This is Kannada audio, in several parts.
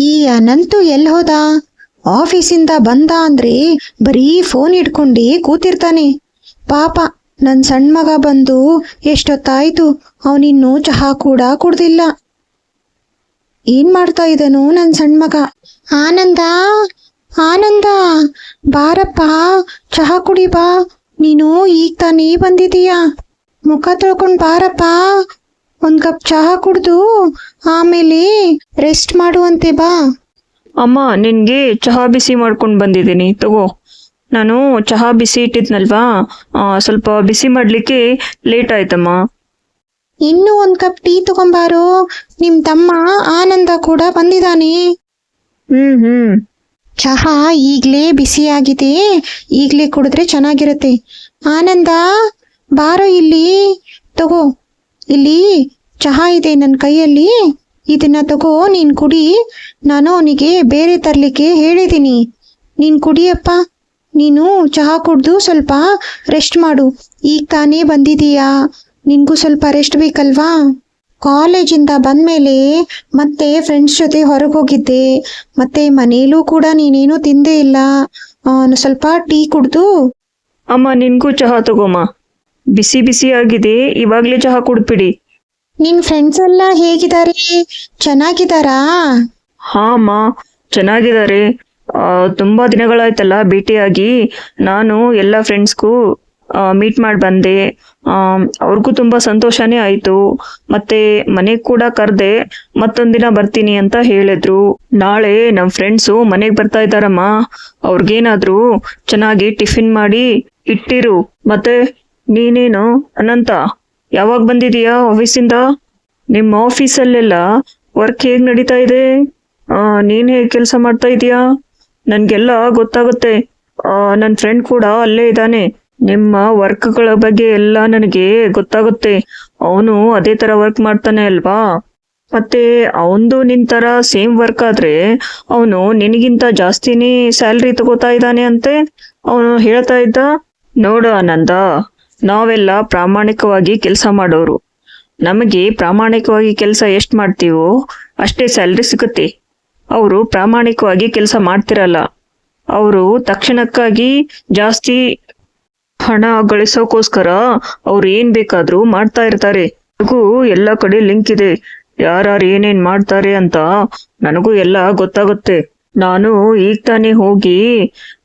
ಈ ಅನಂತು ಎಲ್ಲಿ ಹೋದ? ಆಫೀಸಿಂದ ಬಂದ ಅಂದ್ರೆ ಬರೀ ಫೋನ್ ಇಟ್ಕೊಂಡು ಕೂತಿರ್ತಾನೆ. ಪಾಪ ನನ್ನ ಸಣ್ಣ ಮಗ ಬಂದು ಎಷ್ಟೊತ್ತಾಯ್ತು? ಅವನಿನ್ನೂ ಚಹಾ ಕೂಡ ಕುಡ್ದಿಲ್ಲ. ಏನ್ ಮಾಡ್ತಾ ಇದನು ನನ್ನ ಸಣ್ಣ ಮಗ? ಆನಂದ ಆನಂದ, ಬಾರಪ್ಪ, ಚಹಾ ಕುಡಿ ಬಾ. ನೀನು ಈಗ ತಾನೇ ಬಂದಿದೀಯಾ ಮುಖ ತೊಳ್ಕೊಂಡು ಬಾರಪ್ಪ. ಒಂದ್ ಕಪ್ ಚಹಾ ಕುಡ್ದು ಆಮೇಲೆ ರೆಸ್ಟ್ ಮಾಡುವಂತೆ ಬಾ. ಅಮ್ಮ ನಿನ್ಗೆ ಚಹಾ ಬಿಸಿ ಮಾಡ್ಕೊಂಡು ಬಂದಿದ್ದೀನಿ. ತಗೋ. ನಾನು ಚಹಾ ಬಿಸಿ ಇಟ್ಟಿದ್ನಲ್ವಾ? ಆ, ಸ್ವಲ್ಪ ಬಿಸಿ ಮಾಡ್ಲಿಕ್ಕೆ ಲೇಟ್ ಆಯ್ತಮ್ಮ. ಇನ್ನೂ ಒಂದ್ ಕಪ್ ಟೀ ತಗೊಂಬಾರೋ. ನಿಮ್ ತಮ್ಮ ಆನಂದ ಕೂಡ ಬಂದಿದ್ದಾನೆ. ಹ್ಮ್ ಹ್ಮ್. ಚಹಾ ಈಗ್ಲೇ ಬಿಸಿಯಾಗಿದೆ ಈಗ್ಲೇ ಕುಡಿದ್ರೆ ಚೆನ್ನಾಗಿರುತ್ತೆ. ಆನಂದ ಬಾರೋ ಇಲ್ಲಿ. ತಗೋ. ಇಲ್ಲಿ ಚಹಾ ಇದೆ ನನ್ನ ಕೈಯಲ್ಲಿ, ಇದನ್ನ ತಗೋ, ನೀನು ಕುಡಿ. ನಾನು ಅವನಿಗೆ ಬೇರೆ ತರ್ಲಿಕ್ಕೆ ಹೇಳಿದ್ದೀನಿ ನೀನು ಕುಡಿಯಪ್ಪ. ನೀನು ಚಹಾ ಕುಡಿದು ಸ್ವಲ್ಪ ರೆಸ್ಟ್ ಮಾಡು. ಈಗ ತಾನೇ ಬಂದಿದೀಯಾ? ನಿನ್ಗೂ ಸ್ವಲ್ಪ ರೆಸ್ಟ್ ಬೇಕಲ್ವಾ? ಕಾಲೇಜಿಂದ ಬಂದಮೇಲೆ ಮತ್ತೆ ಫ್ರೆಂಡ್ಸ್ ಜೊತೆ ಹೊರಗೆ ಹೋಗಿದ್ದೆ. ಮತ್ತೆ ಮನೇಲೂ ಕೂಡ ನೀನೇನು ತಿಂದೇ ಇಲ್ಲ. ಸ್ವಲ್ಪ ಟೀ ಕುಡ್ದು. ಅಮ್ಮ, ನಿನ್ಗೂ ಚಹಾ ತಗೋಮ್ಮ. ಬಿಸಿ ಬಿಸಿ ಆಗಿದೆ ಇವಾಗ್ಲೇ ಚಹಾ ಕುಡ್ಬಿಡಿ ನಿನ್ ಫ್ರೆಂಡ್ಸ್ ಎಲ್ಲ ಹೇಗಿದ್ದಾರೆ? ಚೆನ್ನಾಗಿದ್ದಾರಾ? ಹಾ ಅಮ್ಮ ಚೆನ್ನಾಗಿದ್ದಾರೆ. ಆ, ತುಂಬಾ ದಿನಗಳಾಯ್ತಲ್ಲ ಭೇಟಿಯಾಗಿ. ನಾನು ಎಲ್ಲ ಫ್ರೆಂಡ್ಸ್ಗೂ ಮೀಟ್ ಮಾಡಿ ಬಂದೆ. ಅವ್ರಿಗೂ ತುಂಬಾ ಸಂತೋಷನೇ ಆಯ್ತು. ಮತ್ತೆ ಮನೆಗ್ ಕೂಡ ಕರ್ದೆ ಮತ್ತೊಂದಿನ ಬರ್ತೀನಿ ಅಂತ ಹೇಳಿದ್ರು. ನಾಳೆ ನಮ್ಮ ಫ್ರೆಂಡ್ಸು ಮನೆಗ್ ಬರ್ತಾ ಇದ್ದಾರಮ್ಮ. ಅವ್ರಿಗೇನಾದ್ರೂ ಚೆನ್ನಾಗಿ ಟಿಫಿನ್ ಮಾಡಿ ಇಟ್ಟಿರು. ಮತ್ತೆ ನೀನೇನು? ಅನಂತ, ಯಾವಾಗ ಬಂದಿದೀಯಾ ಆಫೀಸಿಂದ ನಿಮ್ಮ ಆಫೀಸಲ್ಲೆಲ್ಲ ವರ್ಕ್ ಹೇಗೆ ನಡೀತಾ ಇದೆ? ನೀನು ಹೇಗೆ ಕೆಲಸ ಮಾಡ್ತಾ ಇದೀಯಾ? ನನಗೆಲ್ಲ ಗೊತ್ತಾಗುತ್ತೆ. ನನ್ನ ಫ್ರೆಂಡ್ ಕೂಡ ಅಲ್ಲೇ ಇದ್ದಾನೆ. ನಿಮ್ಮ ವರ್ಕ್ಗಳ ಬಗ್ಗೆ ಎಲ್ಲ ನನಗೆ ಗೊತ್ತಾಗುತ್ತೆ. ಅವನು ಅದೇ ತರ ವರ್ಕ್ ಮಾಡ್ತಾನೆ ಅಲ್ವಾ? ಮತ್ತೆ ಅವನದು ನಿನ್ ತರ ಸೇಮ್ ವರ್ಕ್ ಆದ್ರೆ ಅವನು ನಿನಗಿಂತ ಜಾಸ್ತಿನೇ ಸ್ಯಾಲ್ರಿ ತಗೋತಾ ಇದ್ದಾನೆ ಅಂತೆ? ಅವನು ಹೇಳ್ತಾ ಇದ್ದ, ನೋಡು ಆನಂದ ನಾವೆಲ್ಲ ಪ್ರಾಮಾಣಿಕವಾಗಿ ಕೆಲಸ ಮಾಡೋರು. ನಮಗೆ ಪ್ರಾಮಾಣಿಕವಾಗಿ ಕೆಲಸ ಎಷ್ಟು ಮಾಡ್ತೀವೋ ಅಷ್ಟೇ ಸ್ಯಾಲ್ರಿ ಸಿಗುತ್ತೆ. ಅವರು ಪ್ರಾಮಾಣಿಕವಾಗಿ ಕೆಲಸ ಮಾಡ್ತಿರಲ್ಲ. ಅವರು ತಕ್ಷಣಕ್ಕಾಗಿ ಜಾಸ್ತಿ ಹಣ ಗಳಿಸೋಕೋಸ್ಕರ ಅವ್ರು ಏನ್ ಬೇಕಾದ್ರೂ ಮಾಡ್ತಾ ಇರ್ತಾರೆ. ನನಗೂ ಎಲ್ಲ ಕಡೆ ಲಿಂಕ್ ಇದೆ. ಯಾರ್ಯಾರು ಏನೇನ್ ಮಾಡ್ತಾರೆ ಅಂತ ನನಗೂ ಎಲ್ಲ ಗೊತ್ತಾಗುತ್ತೆ. ನಾನು ಈಗ ತಾನೇ ಹೋಗಿ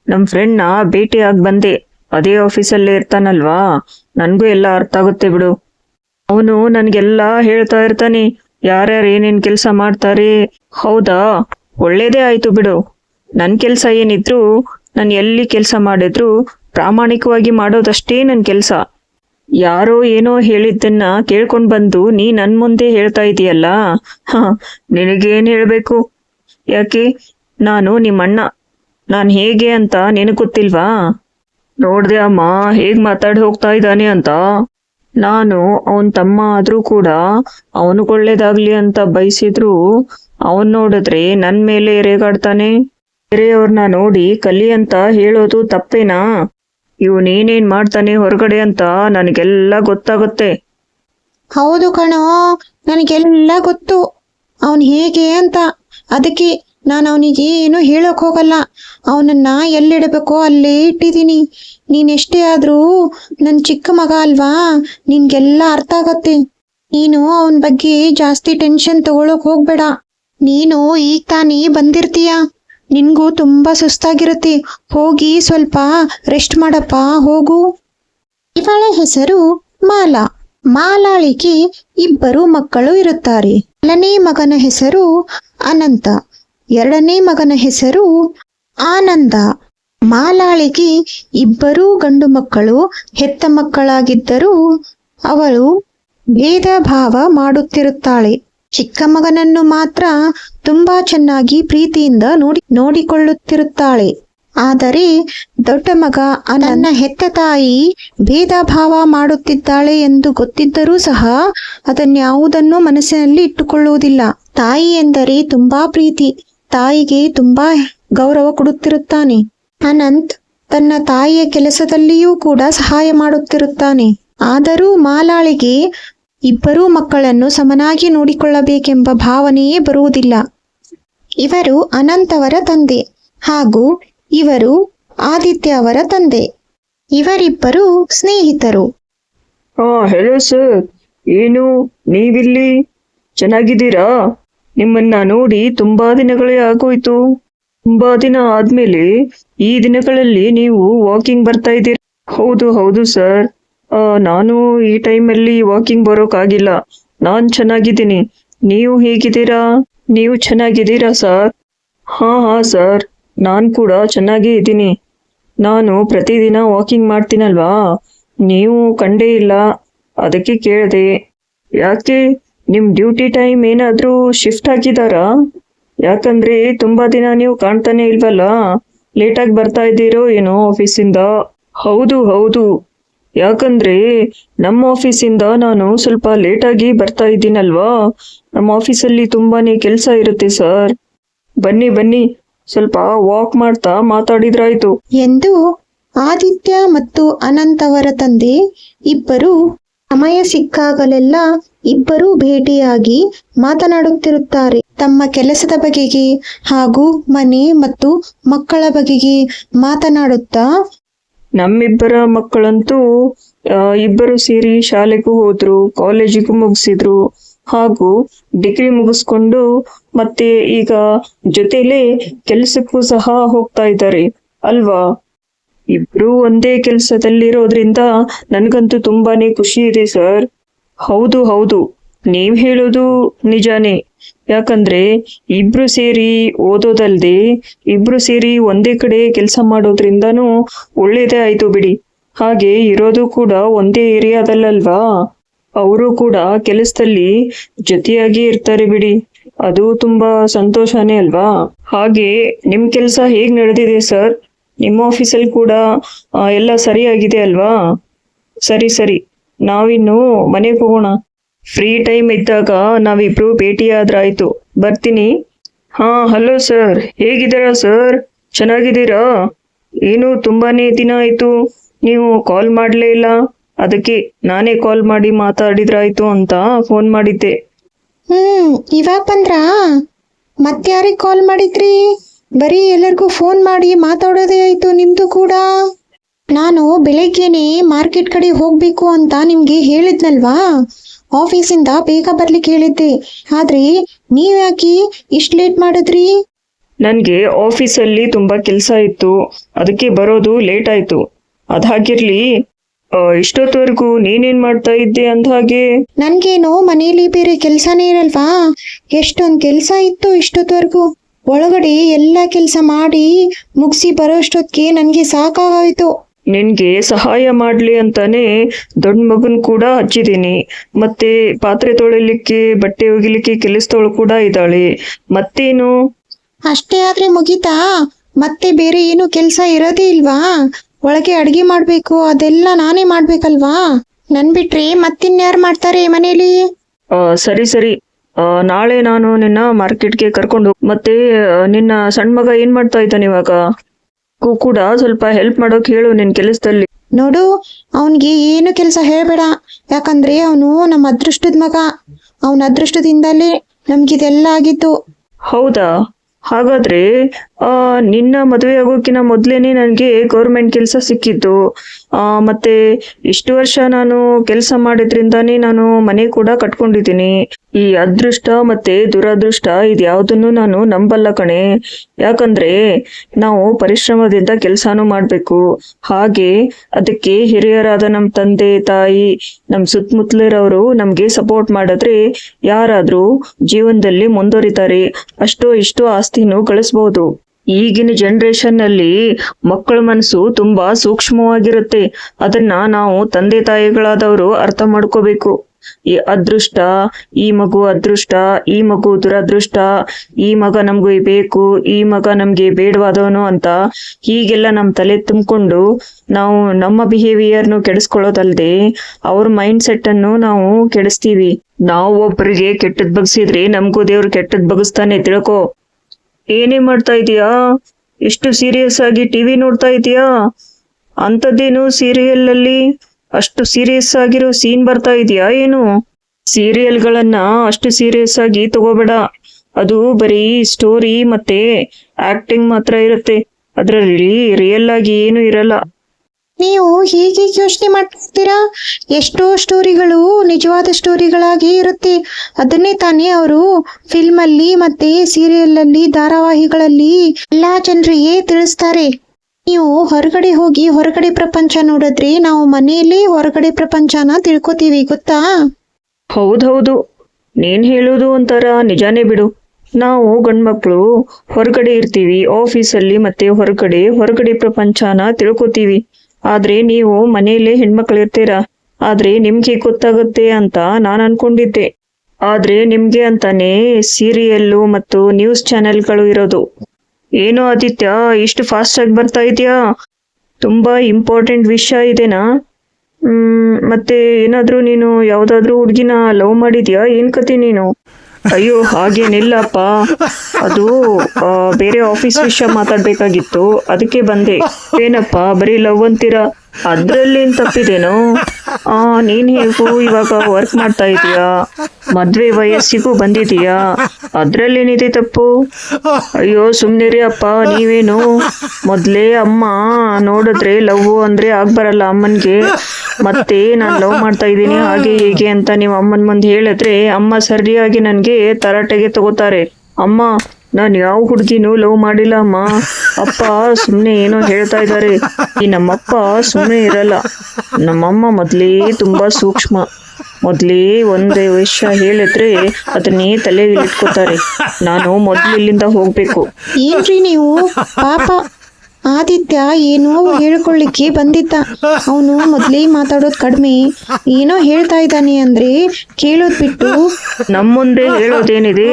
ನಮ್ ಫ್ರೆಂಡ್ನ ಭೇಟಿಯಾಗಿ ಬಂದೆ. ಅದೇ ಆಫೀಸಲ್ಲೇ ಇರ್ತಾನಲ್ವಾ? ನನಗೂ ಎಲ್ಲ ಅರ್ಥ ಆಗುತ್ತೆ ಬಿಡು. ಅವನು ನನ್ಗೆಲ್ಲ ಹೇಳ್ತಾ ಇರ್ತಾನೆ. ಯಾರ್ಯಾರು ಏನೇನು ಕೆಲಸ ಮಾಡ್ತಾರೆ? ಹೌದಾ? ಒಳ್ಳೇದೇ ಆಯ್ತು ಬಿಡು. ನನ್ನ ಕೆಲಸ ಏನಿದ್ರು, ನಾನು ಎಲ್ಲಿ ಕೆಲಸ ಮಾಡಿದ್ರು ಪ್ರಾಮಾಣಿಕವಾಗಿ ಮಾಡೋದಷ್ಟೇ ನನ್ನ ಕೆಲಸ. ಯಾರೋ ಏನೋ ಹೇಳಿದ್ದನ್ನ ಕೇಳ್ಕೊಂಡ್ ಬಂದು ನೀ ನನ್ನ ಮುಂದೆ ಹೇಳ್ತಾ ಇದೀಯಲ್ಲ? ಹ, ನಿನಗೇನು ಹೇಳ್ಬೇಕು? ಯಾಕೆ? ನಾನು ನಿಮ್ಮಣ್ಣ. ನಾನು ಹೇಗೆ ಅಂತ ನಿನಗೆ ಗೊತ್ತಿಲ್ವಾ? ನೋಡ್ದೆ ಅಮ್ಮ, ಹೇಗ್ ಮಾತಾಡಿ ಹೋಗ್ತಾ ಇದ್ದಾನೆ ಅಂತ? ನಾನು ಅವನ್ ತಮ್ಮ ಆದ್ರೂ ಕೂಡ ಅವನು ಒಳ್ಳೇದಾಗ್ಲಿ ಅಂತ ಬಯಸಿದ್ರು ಅವನ್ ನೋಡಿದ್ರೆ ನನ್ ಮೇಲೆ ರೇಗಾಡ್ತಾನೆ ಬೇರೆಯವ್ರನ್ನ ನೋಡಿ ಕಲಿ ಅಂತ ಹೇಳೋದು ತಪ್ಪೇನಾ? ಇವನೇನೇನ್ ಮಾಡ್ತಾನೆ ಹೊರಗಡೆ ಅಂತ ನನಗೆಲ್ಲ ಗೊತ್ತಾಗುತ್ತೆ. ಹೌದು ಕಣೋ, ನನಗೆಲ್ಲ ಗೊತ್ತು. ಅವನು ಹೇಗೆ ಅಂತ. ಅದಕ್ಕೆ ನಾನು ಅವನಿಗೆ ಏನು ಹೇಳಕ್ ಹೋಗಲ್ಲ. ಅವನನ್ನ ಎಲ್ಲಿಡಬೇಕೋ ಅಲ್ಲೇ ಇಟ್ಟಿದ್ದೀನಿ. ನೀನೆಷ್ಟೇ ಆದ್ರೂ ನನ್ನ ಚಿಕ್ಕ ಮಗ ಅಲ್ವಾ? ನಿನ್ಗೆಲ್ಲ ಅರ್ಥ ಆಗತ್ತೆ. ನೀನು ಅವನ ಬಗ್ಗೆ ಜಾಸ್ತಿ ಟೆನ್ಷನ್ ತಗೊಳಕ್ ಹೋಗ್ಬೇಡ. ನೀನು ಈಗ ತಾನೇ ಬಂದಿರ್ತೀಯ? ನಿನ್ಗೂ ತುಂಬಾ ಸುಸ್ತಾಗಿರುತ್ತೆ. ಹೋಗಿ ಸ್ವಲ್ಪ ರೆಸ್ಟ್ ಮಾಡಪ್ಪ, ಹೋಗು. ಇವಳ ಹೆಸರು ಮಾಲಾ. ಮಾಲಾಳಿಗೆ ಇಬ್ಬರು ಮಕ್ಕಳು ಇರುತ್ತಾರೆ. ಮೊದಲನೇ ಮಗನ ಹೆಸರು ಅನಂತ. ಎರಡನೇ ಮಗನ ಹೆಸರು ಆನಂದ. ಮಾಲಾಳಿಗೆ ಇಬ್ಬರೂ ಗಂಡು ಮಕ್ಕಳು, ಹೆತ್ತ ಮಕ್ಕಳಾಗಿದ್ದರೂ ಅವಳು ಭೇದ ಭಾವ ಮಾಡುತ್ತಿರುತ್ತಾಳೆ. ಚಿಕ್ಕ ಮಗನನ್ನು ಮಾತ್ರ ತುಂಬಾ ಚೆನ್ನಾಗಿ ಪ್ರೀತಿಯಿಂದ ನೋಡಿ, ನೋಡಿಕೊಳ್ಳುತ್ತಿರುತ್ತಾಳೆ. ಆದರೆ ದೊಡ್ಡ ಮಗ ನನ್ನ ಹೆತ್ತ ತಾಯಿ ಭೇದ ಭಾವ ಮಾಡುತ್ತಿದ್ದಾಳೆ ಎಂದು ಗೊತ್ತಿದ್ದರೂ ಸಹ ಅದನ್ಯಾವುದನ್ನು ಮನಸ್ಸಿನಲ್ಲಿ ಇಟ್ಟುಕೊಳ್ಳುವುದಿಲ್ಲ. ತಾಯಿ ಎಂದರೆ ತುಂಬಾ ಪ್ರೀತಿ. ತಾಯಿಗೆ ತುಂಬಾ ಗೌರವ ಕೊಡುತ್ತಿರುತ್ತಾನೆ. ಅನಂತ್ ತನ್ನ ತಾಯಿಯ ಕೆಲಸದಲ್ಲಿಯೂ ಕೂಡ ಸಹಾಯ ಮಾಡುತ್ತಿರುತ್ತಾನೆ. ಆದರೂ ಮಾಲಾಳಿಗೆ ಇಬ್ಬರೂ ಮಕ್ಕಳನ್ನು ಸಮನಾಗಿ ನೋಡಿಕೊಳ್ಳಬೇಕೆಂಬ ಭಾವನೆಯೇ ಬರುವುದಿಲ್ಲ. ಇವರು ಅನಂತ್ ಅವರ ತಂದೆ ಹಾಗೂ ಇವರು ಆದಿತ್ಯ ಅವರ ತಂದೆ. ಇವರಿಬ್ಬರು ಸ್ನೇಹಿತರು. ಹಾ ಹಲೋ ಸರ್. ಏನು, ನೀವಿಲ್ಲಿ ಚೆನ್ನಾಗಿದ್ದೀರಾ? ನಿಮ್ಮನ್ನ ನೋಡಿ ತುಂಬಾ ದಿನಗಳೇ ಆಗೋಯ್ತು. ತುಂಬಾ ದಿನ ಆದ್ಮೇಲೆ ಈ ದಿನಗಳಲ್ಲಿ ನೀವು ವಾಕಿಂಗ್ ಬರ್ತಾ ಇದ್ದೀರಿ. ಹೌದು ಹೌದು ಸರ್ ನಾನು ಈ ಟೈಮಲ್ಲಿ ವಾಕಿಂಗ್ ಬರೋಕ್ಕಾಗಿಲ್ಲ ನಾನ್ ಚೆನ್ನಾಗಿದ್ದೀನಿ. ನೀವು ಹೇಗಿದ್ದೀರಾ? ನೀವು ಚೆನ್ನಾಗಿದ್ದೀರಾ ಸರ್ ಹಾ ಹಾ ಸರ್ ನಾನು ಕೂಡ ಚೆನ್ನಾಗೇ ಇದ್ದೀನಿ. ನಾನು ಪ್ರತಿದಿನ ವಾಕಿಂಗ್ ಮಾಡ್ತೀನಲ್ವಾ? ನೀವು ಕಂಡೇ ಇಲ್ಲ. ಅದಕ್ಕೆ ಕೇಳಿದೆ. ಯಾಕೆ? ನಿಮ್ಮ ಡ್ಯೂಟಿ ಟೈಮ್ ಏನಾದರೂ ಶಿಫ್ಟ್ ಹಾಕಿದಾರಾ ಯಾಕಂದ್ರೆ ತುಂಬಾ ದಿನ ನೀವು ಕಾಣ್ತಾನೆ ಇಲ್ವಲ್ಲ? ಲೇಟಾಗಿ ಬರ್ತಾ ಇದ್ದೀರೋ ಏನೋ ಆಫೀಸಿಂದ? ಹೌದು ಹೌದು. ಯಾಕಂದ್ರೆ ನಮ್ಮ ಆಫೀಸಿಂದ ನಾನು ಸ್ವಲ್ಪ ಲೇಟಾಗಿ ಬರ್ತಾ ಇದ್ದೀನಲ್ವಾ? ನಮ್ಮ ಆಫೀಸಲ್ಲಿ ತುಂಬಾನೇ ಕೆಲಸ ಇರುತ್ತೆ ಸರ್. ಬನ್ನಿ ಬನ್ನಿ. ಸ್ವಲ್ಪ ವಾಕ್ ಮಾಡ್ತಾ ಮಾತಾಡಿದ್ರಾಯ್ತು. ಎಂದು ಆದಿತ್ಯ ಮತ್ತು ಅನಂತ್ ಅವರ ತಂದೆ ಇಬ್ಬರು ಸಮಯ ಸಿಕ್ಕಾಗಲೆಲ್ಲ ಇಬ್ಬರೂ ಭೇಟಿಯಾಗಿ ಮಾತನಾಡುತ್ತಿರುತ್ತಾರೆ. ತಮ್ಮ ಕೆಲಸದ ಬಗೆಗೆ ಹಾಗೂ ಮನೆ ಮತ್ತು ಮಕ್ಕಳ ಬಗೆಗೆ ಮಾತನಾಡುತ್ತಾ? ನಮ್ಮಿಬ್ಬರ ಮಕ್ಕಳಂತೂ ಇಬ್ಬರು ಸೇರಿ ಶಾಲೆಗೂ ಹೋದ್ರು, ಕಾಲೇಜಿಗೂ ಮುಗಿಸಿದ್ರು. ಹಾಗೂ ಡಿಗ್ರಿ ಮುಗಿಸ್ಕೊಂಡು ಮತ್ತೆ ಈಗ ಜೊತೆಲೆ ಕೆಲಸಕ್ಕೂ ಸಹ ಹೋಗ್ತಾ ಇದ್ದಾರೆ. ಅಲ್ವಾ? ಇಬ್ರು ಒಂದೇ ಕೆಲಸದಲ್ಲಿರೋದ್ರಿಂದ ನನ್ಗಂತೂ ತುಂಬಾನೇ ಖುಷಿ ಇದೆ, ಸರ್. ಹೌದು ಹೌದು. ನೀವ್ ಹೇಳೋದು ನಿಜಾನೇ. ಯಾಕಂದ್ರೆ ಇಬ್ರು ಸೇರಿ ಓದೋದಲ್ದೆ ಇಬ್ರು ಸೇರಿ ಒಂದೇ ಕಡೆ ಕೆಲಸ ಮಾಡೋದ್ರಿಂದನೂ ಒಳ್ಳೇದೇ ಆಯ್ತು ಬಿಡಿ. ಹಾಗೆ ಇರೋದು ಕೂಡ ಒಂದೇ ಏರಿಯಾದಲ್ಲಲ್ವಾ? ಅವರು ಕೂಡ ಕೆಲಸದಲ್ಲಿ ಜೊತೆಯಾಗಿ ಇರ್ತಾರೆ ಬಿಡಿ. ಅದು ತುಂಬಾ ಸಂತೋಷನೇ ಅಲ್ವಾ? ಹಾಗೆ ನಿಮ್ ಕೆಲಸ ಹೇಗ್ ನಡೆದಿದೆ ಸರ್? ನಿಮ್ಮ ಆಫೀಸಲ್ಲಿ ಕೂಡ ಎಲ್ಲ ಸರಿಯಾಗಿದೆ ಅಲ್ವಾ? ಸರಿ ಸರಿ. ನಾವಿನ್ನು ಮನೆಗೆ ಹೋಗೋಣ. ಫ್ರೀ ಟೈಮ್ ಇದ್ದಾಗ ನಾವಿಬ್ರು ಭೇಟಿಯಾದ್ರಾಯ್ತು. ಬರ್ತೀನಿ. ಹಾ ಹಲೋ ಸರ್ ಹೇಗಿದ್ದೀರಾ ಸರ್ ಚೆನ್ನಾಗಿದ್ದೀರಾ? ಏನು ತುಂಬಾನೇ ದಿನ ಆಯಿತು. ನೀವು ಕಾಲ್ ಮಾಡಲೇ ಇಲ್ಲ. ಅದಕ್ಕೆ ನಾನೇ ಕಾಲ್ ಮಾಡಿ ಮಾತಾಡಿದ್ರಾಯ್ತು ಅಂತ ಫೋನ್ ಮಾಡಿದ್ದೆ. ಹ್ಮ್, ಇವಾಗ ಬಂದ್ರಾ? ಮತ್ಯಾರಿಗೆ ಕಾಲ್ ಮಾಡಿದ್ರಿ? ಬರೀ ಎಲ್ಲರಿಗೂ ಫೋನ್ ಮಾಡಿ ಮಾತಾಡೋದೇ ಆಯ್ತು ನಿಮ್ದು ಕೂಡ. ನಾನು ಬೆಳಗ್ಗೆನೆ ಮಾರ್ಕೆಟ್ ಕಡೆ ಹೋಗ್ಬೇಕು ಅಂತ ನಿಮ್ಗೆ ಹೇಳಿದ್ನಲ್ವಾ? ಆಫೀಸಿಂದ ಬೇಗ ಬರ್ಲಿಕ್ಕೆ ಹೇಳಿದ್ದೆ. ಆದ್ರೆ ನೀವ್ ಯಾಕೆ ಇಷ್ಟು ಲೇಟ್ ಮಾಡಿದ್ರಿ? ನನಗೆ ಆಫೀಸಲ್ಲಿ ತುಂಬಾ ಕೆಲಸ ಇತ್ತು. ಅದಕ್ಕೆ ಬರೋದು ಲೇಟ್ ಆಯ್ತು. ಅದಾಗಿರ್ಲಿ ಆ, ಇಷ್ಟೊತ್ತವರೆಗೂ ನೀನೇನ್ ಮಾಡ್ತಾ ಇದ್ದೆ ಅಂದ ಹಾಗೆ? ನನ್ಗೇನು ಮನೇಲಿ ಬೇರೆ ಕೆಲ್ಸನೇ ಇರಲ್ವಾ? ಎಷ್ಟೊಂದ್ ಕೆಲ್ಸ ಇತ್ತು ಇಷ್ಟೊತ್ವರೆಗೂ ಒಳಗಡೆ ಎಲ್ಲ ಕೆಲಸ ಮಾಡಿ ಮುಗಿಸಿ ಬರೋಷ್ಟೊತ್ತಿಗೆ ನನ್ಗೆ ಸಾಕಾಗೋಯ್ತು. ನಿನ್ಗೆ ಸಹಾಯ ಮಾಡ್ಲಿ ಅಂತಾನೆ ದೊಡ್ಡ ಮಗನ್ ಕೂಡ ಹಚ್ಚಿದೀನಿ. ಮತ್ತೆ ಪಾತ್ರೆ ತೊಳಿಲಿಕ್ಕೆ ಬಟ್ಟೆ ಒಗಿಲಿಕ್ಕೆ ಕೆಲಸದವಳು ಕೂಡ ಇದ್ದಾಳೆ. ಮತ್ತೇನು? ಅಷ್ಟೇ ಆದ್ರೆ ಮುಗೀತಾ? ಮತ್ತೆ ಬೇರೆ ಏನು ಕೆಲಸ ಇರೋದೇ ಇಲ್ವಾ? ಒಳಗೆ ಅಡಿಗೆ ಮಾಡ್ಬೇಕು ಅದೆಲ್ಲ ನಾನೇ ಮಾಡ್ಬೇಕಲ್ವಾ? ನನ್ ಬಿಟ್ರೆ ಮತ್ತಿನ್ಯಾರು ಮಾಡ್ತಾರೆ ಮನೇಲಿ? ಆ, ಸರಿ ಸರಿ. ಆ, ನಾಳೆ ನಾನು ನಿನ್ನ ಮಾರ್ಕೆಟ್ಗೆ ಕರ್ಕೊಂಡು ಹೋಗ್- ಮತ್ತೆ ಆ, ನಿನ್ನ ಸಣ್ಣ ಮಗ ಏನ್ ಮಾಡ್ತಾ ಇದ್ದಾನೆ ಇವಾಗ? ಕೂಡ ಸ್ವಲ್ಪ ಹೆಲ್ಪ್ ಮಾಡೋಕ್ ಹೇಳು ನಿನ್ ಕೆಲಸದಲ್ಲಿ. ನೋಡು ಅವನಿಗೆ ಏನು ಕೆಲಸ ಹೇಳ್ಬೇಡ. ಯಾಕಂದ್ರೆ ಅವನು ನಮ್ಮ ಅದೃಷ್ಟದ ಮಗ. ಅವನ ಅದೃಷ್ಟದಿಂದಲೇ ನಮ್ಗಿದೆಲ್ಲ ಆಗಿತ್ತು. ಹೌದಾ? ಹಾಗಾದ್ರೆ ಆ ನಿನ್ನ ಮದುವೆ ಆಗೋಕಿನ ಮೊದ್ಲೇನೆ ನನಗೆ ಗೌರ್ಮೆಂಟ್ ಕೆಲಸ ಸಿಕ್ಕಿತ್ತು ಆ ಮತ್ತೆ ಇಷ್ಟು ವರ್ಷ ನಾನು ಕೆಲಸ ಮಾಡಿದ್ರಿಂದಾನೇ ನಾನು ಮನೆ ಕೂಡ ಕಟ್ಕೊಂಡಿದ್ದೀನಿ. ಈ ಅದೃಷ್ಟ ಮತ್ತೆ ದುರದೃಷ್ಟ ಇದ್ಯಾವುದನ್ನು ನಾನು ನಂಬಲ್ಲ ಕಣೆ. ಯಾಕಂದ್ರೆ ನಾವು ಪರಿಶ್ರಮದಿಂದ ಕೆಲಸನೂ ಮಾಡಬೇಕು. ಹಾಗೆ ಅದಕ್ಕೆ ಹಿರಿಯರಾದ ನಮ್ಮ ತಂದೆ, ತಾಯಿ ನಮ್ಮ ಸುತ್ತಮುತ್ತಲಿರೋರು ನಮಗೆ ಸಪೋರ್ಟ್ ಮಾಡಿದ್ರೆ ಯಾರಾದರೂ ಜೀವನದಲ್ಲಿ ಮುಂದುವರಿತಾರೆ. ಅಷ್ಟೋ ಇಷ್ಟೋ ಆಸ್ತಿನೂ ಗಳಿಸ್ಬೋದು ಈಗಿನ ಜನರೇಷನ್ ಅಲ್ಲಿ ಮಕ್ಕಳ ಮನಸ್ಸು ತುಂಬಾ ಸೂಕ್ಷ್ಮವಾಗಿರುತ್ತೆ. ಅದನ್ನ ನಾವು ತಂದೆ, ತಾಯಿಗಳಾದವರು ಅರ್ಥ ಮಾಡ್ಕೋಬೇಕು. ಈ ಅದೃಷ್ಟ, ಈ ಮಗು ಅದೃಷ್ಟ, ಈ ಮಗು ದುರದೃಷ್ಟ, ಈ ಮಗ ನಮ್ಗೂ ಬೇಕು, ಈ ಮಗ ನಮ್ಗೆ ಬೇಡವಾದವನು ಅಂತ ಹೀಗೆಲ್ಲ ನಮ್ ತಲೆ ತುಂಬಿಕೊಂಡು ನಾವು ನಮ್ಮ ಬಿಹೇವಿಯರ್ನು ಕೆಡಿಸ್ಕೊಳ್ಳೋದಲ್ಲದೆ ಅವ್ರ ಮೈಂಡ್ ಸೆಟ್ ಅನ್ನು ನಾವು ಕೆಡಿಸ್ತೀವಿ. ನಾವು ಒಬ್ಬರಿಗೆ ಕೆಟ್ಟದ್ ಬಗ್ಸಿದ್ರೆ ನಮಗೂ ದೇವ್ರು ಕೆಟ್ಟದ್ ಬಗ್ಸ್ತಾನೆ ತಿಳ್ಕೊ. ಏನೇ ಮಾಡ್ತಾ ಇದೀಯಾ ಎಷ್ಟು ಸೀರಿಯಸ್ ಆಗಿ ಟಿವಿ ನೋಡ್ತಾ ಇದೀಯಾ ಅಂಥದ್ದೇನು ಸೀರಿಯಲ್ ಅಲ್ಲಿ ಅಷ್ಟು ಸೀರಿಯಸ್ ಆಗಿರೋ ಸೀನ್ ಬರ್ತಾ ಇದೆಯಾ ಏನು? ಸೀರಿಯಲ್ಗಳನ್ನ ಅಷ್ಟು ಸೀರಿಯಸ್ ಆಗಿ ತಗೋಬೇಡ. ಅದು ಬರೀ ಸ್ಟೋರಿ ಮತ್ತೆ ಆಕ್ಟಿಂಗ್ ಮಾತ್ರ ಇರುತ್ತೆ. ಅದರಲ್ಲಿ ರಿಯಲ್ ಆಗಿ ಏನು ಇರಲ್ಲ. ನೀವು ಹೀಗೆ ಯೋಚನೆ ಮಾಡ್ತಿರ್ತೀರಾ? ಎಷ್ಟೋ ಸ್ಟೋರಿಗಳು ನಿಜವಾದ ಸ್ಟೋರಿಗಳಾಗಿ ಇರುತ್ತೆ. ಅದನ್ನೇ ತಾನೇ ಅವರು ಫಿಲ್ಮ್ ಅಲ್ಲಿ ಮತ್ತೆ ಸೀರಿಯಲ್ ಅಲ್ಲಿ ಧಾರಾವಾಹಿಗಳಲ್ಲಿ ಎಲ್ಲಾ ಜನರಿಗೆ ತಿಳಿಸ್ತಾರೆ. ನೀವು ಹೊರಗಡೆ ಹೋಗಿ ಹೊರಗಡೆ ಪ್ರಪಂಚ ನೋಡಿದ್ರೆ ನಾವು ಮನೆಯಲ್ಲಿ ಹೊರಗಡೆ ಪ್ರಪಂಚನ ತಿಳ್ಕೊತೀವಿ, ಗೊತ್ತಾ? ಹೌದೌದು. ನೀನ್ ಹೇಳೋದು ಒಂಥರ ನಿಜಾನೇ ಬಿಡು. ನಾವು ಗಂಡ್ಮಕ್ಳು ಹೊರಗಡೆ ಇರ್ತೀವಿ, ಆಫೀಸಲ್ಲಿ ಮತ್ತೆ ಹೊರಗಡೆ ಹೊರಗಡೆ ಪ್ರಪಂಚನ ತಿಳ್ಕೊತೀವಿ. ಆದ್ರೆ ನೀವು ಮನೆಯಲ್ಲೇ ಹೆಣ್ಮಕ್ಳು ಇರ್ತೀರಾ ಆದ್ರೆ ನಿಮ್ಗೆ ಗೊತ್ತಾಗುತ್ತೆ ಅಂತ ನಾನು ಅನ್ಕೊಂಡಿದ್ದೆ. ಆದ್ರೆ ನಿಮ್ಗೆ ಅಂತಾನೆ ಸೀರಿಯಲ್ಲು ಮತ್ತು ನ್ಯೂಸ್ ಚಾನೆಲ್ಗಳು ಇರೋದು. ಏನು ಆದಿತ್ಯ, ಇಷ್ಟು ಫಾಸ್ಟ್ ಆಗಿ ಬರ್ತಾ ಇದೆಯಾ? ತುಂಬಾ ಇಂಪಾರ್ಟೆಂಟ್ ವಿಷಯ ಇದೆನಾ? ಮತ್ತೆ ಏನಾದ್ರೂ ನೀನು ಯಾವ್ದಾದ್ರೂ ಹುಡ್ಗಿನ ಲವ್ ಮಾಡಿದ್ಯಾ? ಏನ್ ಕತೆ ನೀನು? ಅಯ್ಯೋ, ಹಾಗೇನಿಲ್ಲಪ್ಪ. ಅದು ಬೇರೆ ಆಫೀಸ್ ವಿಷಯ ಮಾತಾಡ್ಬೇಕಾಗಿತ್ತು. ಅದಕ್ಕೆ ಬಂದೆ. ಏನಪ್ಪ, ಬರೀ ಲವ್ ಅಂತೀರಾ? ಅದ್ರಲ್ಲೇನ್ ತಪ್ಪಿದೇನು? ಆ, ನೀನ್ ಹೇಗೂ ಇವಾಗ ವರ್ಕ್ ಮಾಡ್ತಾ ಇದೀಯಾ? ಮದ್ವೆ ವಯಸ್ಸಿಗೂ ಬಂದಿದೀಯಾ? ಅದ್ರಲ್ಲೇನಿದೆ ತಪ್ಪು? ಅಯ್ಯೋ, ಸುಮ್ನಿರಿ ಅಪ್ಪ, ನೀವೇನು? ಮೊದ್ಲೇ ಅಮ್ಮ ನೋಡಿದ್ರೆ ಲವ್ ಅಂದ್ರೆ ಆಗ್ಬರಲ್ಲ ಅಮ್ಮನ್ಗೆ. ಮತ್ತೆ ನಾನು ಲವ್ ಮಾಡ್ತಾ ಇದ್ದೀನಿ, ಹಾಗೆ ಹೀಗೆ ಅಂತ ನೀವು ಅಮ್ಮನ ಮುಂದೆ ಹೇಳಿದ್ರೆ ಅಮ್ಮ ಸರಿಯಾಗಿ ನನ್ಗೆ ತರಾಟೆಗೆ ತಗೋತಾರೆ. ಅಮ್ಮ ನಾನು ಯಾವ ಹುಡುಗಿನೂ ಲವ್ ಮಾಡಿಲ್ಲ ಅಮ್ಮ. ಅಪ್ಪ ಸುಮ್ಮನೆ ಏನೋ ಹೇಳ್ತಾ ಇದ್ದಾರೆ ಈ ನಮ್ಮಪ್ಪ ಸುಮ್ಮನೆ ಇರಲ್ಲ. ನಮ್ಮಮ್ಮ ಮೊದಲೇ ತುಂಬಾ ಸೂಕ್ಷ್ಮ. ಮೊದಲೇ ಒಂದೇ ವಿಷಯ ಹೇಳಿದ್ರೆ ಅದನ್ನೇ ತಲೆಗೆ ಇಟ್ಕೋತಾರೆ. ನಾನು ಮೊದಲು ಇಲ್ಲಿಂದ ಹೋಗ್ಬೇಕು. ಏನ್ರಿ ನೀವು? ಪಾಪ. ಆದಿತ್ಯ ಏನೋ ಹೇಳ್ಕೊಳ್ಳಿಕ್ಕೆ ಬಂದಿದ್ದ. ಅವನು ಮೊದಲೇ ಮಾತಾಡೋದು ಕಡಿಮೆ. ಏನೋ ಹೇಳ್ತಾ ಇದ್ದಾನೆ ಅಂದ್ರೆ ಕೇಳೋದ್ ಬಿಟ್ಟು. ನಮ್ಮ ಮುಂದೆ ಹೇಳೋದೇನಿದೆ?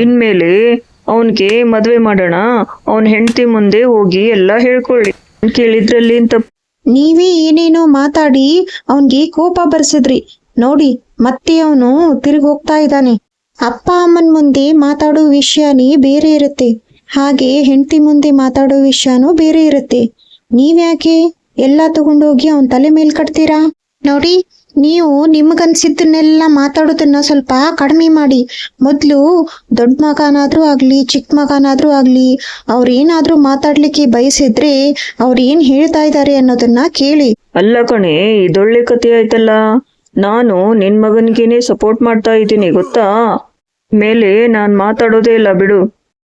ಇನ್ಮೇಲೆ ಅವನ್ಗೆ ಮದುವೆ ಮಾಡೋಣ. ಅವನ ಹೆಂಡತಿ ಮುಂದೆ ಹೋಗಿ ಎಲ್ಲ ಹೇಳ್ಕೊಳ್ಳಿ. ಕೇಳಿದ್ರಲ್ಲಿ ಅಂತ ನೀವೇ ಏನೇನೋ ಮಾತಾಡಿ ಅವನ್ಗೆ ಕೋಪ ಬರ್ಸಿದ್ರಿ. ನೋಡಿ, ಮತ್ತೆ ಅವನು ತಿರುಗಿ ಹೋಗ್ತಾ ಇದ್ದಾನೆ. ಅಪ್ಪ ಅಮ್ಮನ ಮುಂದೆ ಮಾತಾಡೋ ವಿಷಯನೇ ಬೇರೆ ಇರುತ್ತೆ. ಹಾಗೆ ಹೆಂಡತಿ ಮುಂದೆ ಮಾತಾಡೋ ವಿಷಯನೂ ಬೇರೆ ಇರುತ್ತೆ. ನೀವ್ಯಾಕೆ ಎಲ್ಲ ತಗೊಂಡೋಗಿ ಅವನ ತಲೆ ಮೇಲ್ ಕಟ್ತೀರಾ? ನೋಡಿ, ನೀವು ನಿಮಗನ್ಸಿದ್ದನ್ನೆಲ್ಲ ಮಾತಾಡೋದನ್ನ ಸ್ವಲ್ಪ ಕಡಿಮೆ ಮಾಡಿ. ಮೊದಲು ದೊಡ್ಡ ಮಗನಾದ್ರೂ ಆಗ್ಲಿ, ಚಿಕ್ಕ ಮಗನಾದ್ರೂ ಆಗ್ಲಿ, ಅವ್ರೇನಾದರೂ ಮಾತಾಡ್ಲಿಕ್ಕೆ ಬಯಸಿದ್ರೆ ಅವ್ರು ಏನ್ ಹೇಳ್ತಾ ಇದ್ದಾರೆ ಅನ್ನೋದನ್ನ ಕೇಳಿ. ಅಲ್ಲ ಕಣೆ, ಇದೊಳ್ಳೆ ಕತೆ ಆಯ್ತಲ್ಲ? ನಾನು ನಿನ್ ಮಗನಿಗೇನೆ ಸಪೋರ್ಟ್ ಮಾಡ್ತಾ ಇದ್ದೀನಿ, ಗೊತ್ತಾ? ಮೇಲೆ ನಾನ್ ಮಾತಾಡೋದೇ ಇಲ್ಲ, ಬಿಡು.